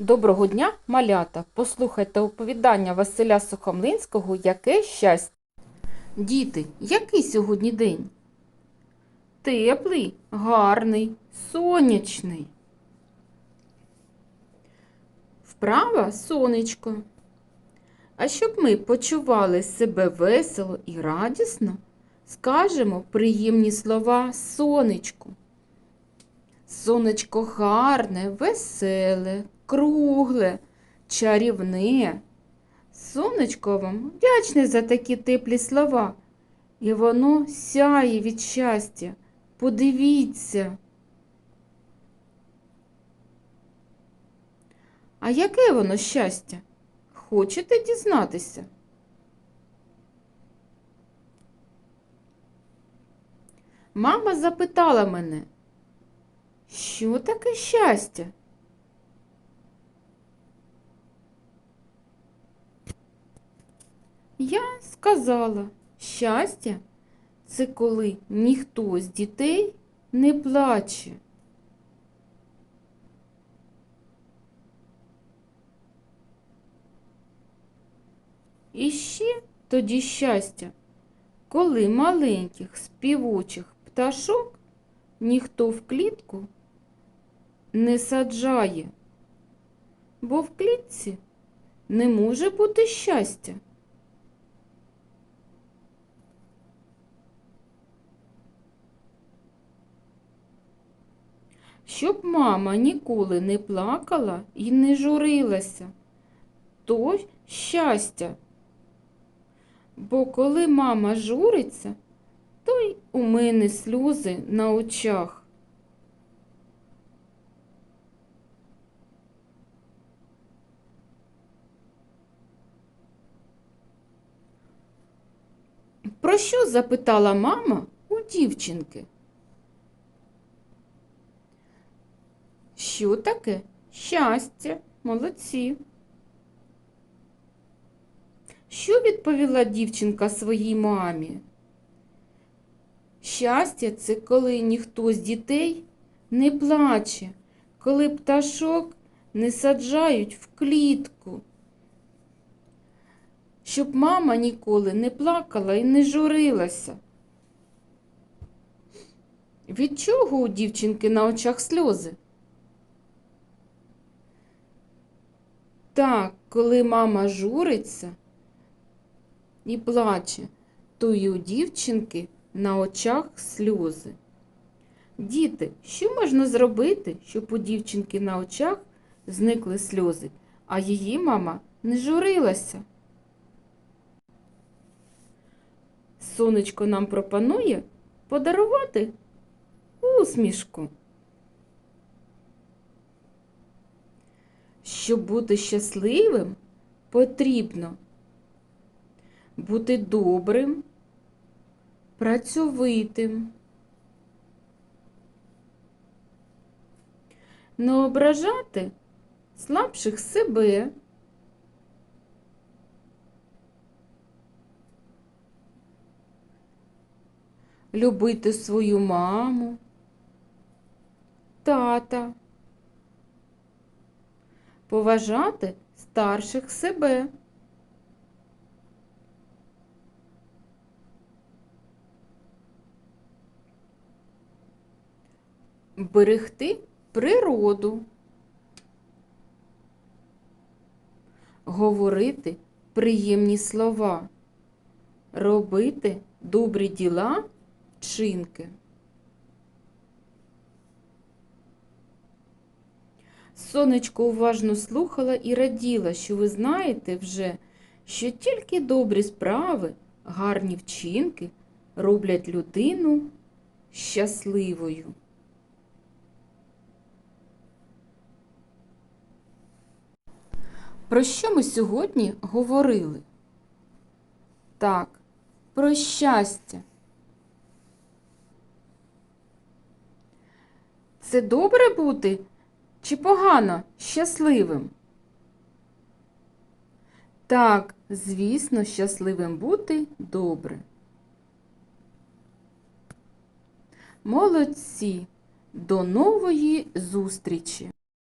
Доброго дня, малята! Послухайте оповідання Василя Сухомлинського Яке щастя. Діти, який сьогодні день? Теплий, гарний, сонячний. Вправа сонечко. А щоб ми почували себе весело і радісно, скажемо приємні слова сонечку. Сонечко гарне, веселе, кругле, чарівне. Сонечко вам вдячне за такі теплі слова, і воно сяє від щастя. Подивіться. А яке воно щастя? Хочете дізнатися? Мама запитала мене, що таке щастя? Я сказала, щастя це коли ніхто з дітей не плаче. І ще тоді щастя, коли маленьких співучих пташок ніхто в клітку не саджає, бо в клітці не може бути щастя. Щоб мама ніколи не плакала і не журилася, то щастя. Бо коли мама журиться, то й у мене сльози на очах. Про що запитала мама у дівчинки? Що таке? Щастя, молодці. Що відповіла дівчинка своїй мамі? Щастя це коли ніхто з дітей не плаче, коли пташок не саджають в клітку. Щоб мама ніколи не плакала і не журилася. Від чого у дівчинки на очах сльози? Так, коли мама журиться і плаче, то й у дівчинки на очах сльози. Діти, що можна зробити, щоб у дівчинки на очах зникли сльози, а її мама не журилася? Сонечко нам пропонує подарувати усмішку. Щоб бути щасливим, потрібно бути добрим, працьовитим, не ображати слабших себе, любити свою маму, тата поважати старших себе. Берегти природу, говорити приємні слова, робити добрі діла, вчинки. Сонечко уважно слухала і раділа, що ви знаєте вже, що тільки добрі справи, гарні вчинки роблять людину щасливою. Про що ми сьогодні говорили? Так, про щастя. Це добре бути чи погано щасливим? Так, звісно, щасливим бути добре. Молодці! До нової зустрічі!